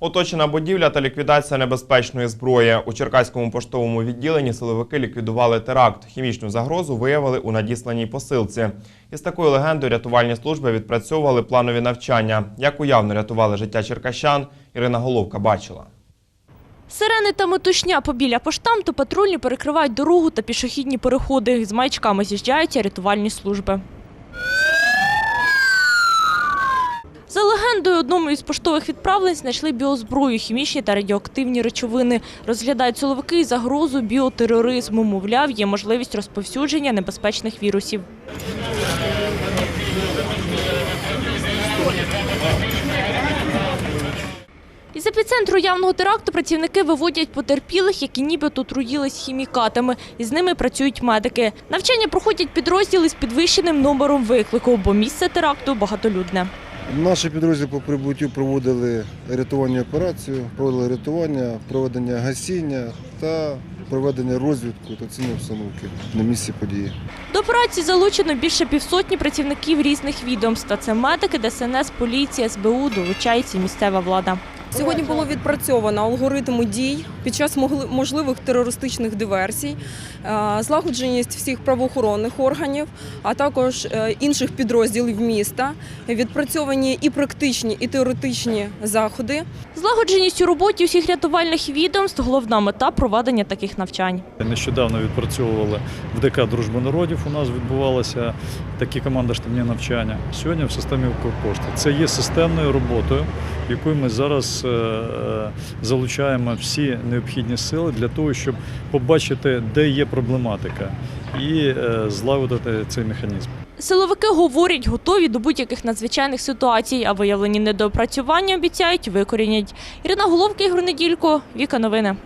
Оточена будівля та ліквідація небезпечної зброї. У Черкаському поштовому відділенні силовики ліквідували теракт. Хімічну загрозу виявили у надісланій посилці. Із такою легендою рятувальні служби відпрацьовували планові навчання. Як уявно рятували життя черкащан, Ірина Головка бачила. Сирени та метушня побіля поштамту патрульні перекривають дорогу та пішохідні переходи. З маячками з'їжджаються рятувальні служби. Легендою, одному із поштових відправлень знайшли біозброю, хімічні та радіоактивні речовини. Розглядають силовики і загрозу біотероризму. Мовляв, є можливість розповсюдження небезпечних вірусів. Із епіцентру явного теракту працівники виводять потерпілих, які нібито отруїлись хімікатами. Із ними працюють медики. Навчання проходять підрозділи з підвищеним номером виклику, бо місце теракту багатолюдне. Наші підрозділи по прибуттю проводили рятувальну операцію, проводили рятування, проведення гасіння та проведення розвідку та цінної обстановки на місці події. До операції залучено більше півсотні працівників різних відомств. Це медики, ДСНС, поліція, СБУ, долучається місцева влада. Сьогодні було відпрацьовано алгоритми дій під час могли- можливих терористичних диверсій, е, злагодженість всіх правоохоронних органів, а також е, інших підрозділів міста, відпрацьовані і практичні, і теоретичні заходи. Злагодженість у роботі усіх рятувальних відомств – головна мета проведення таких навчань. Нещодавно відпрацьовували в ДК Дружби народів. У нас відбувалися такі командно-штабні навчання. Сьогодні в системі Укрпошти. Це є системною роботою, якою ми зараз е, залучаємо всі необхідні сили для того, щоб побачити, де є проблематика, і е, злагодити цей механізм. Силовики говорять, готові до будь-яких надзвичайних ситуацій, а виявлені недоопрацювання обіцяють викорінять. Ірина Головка, Ігор Неділько, Віка Новини.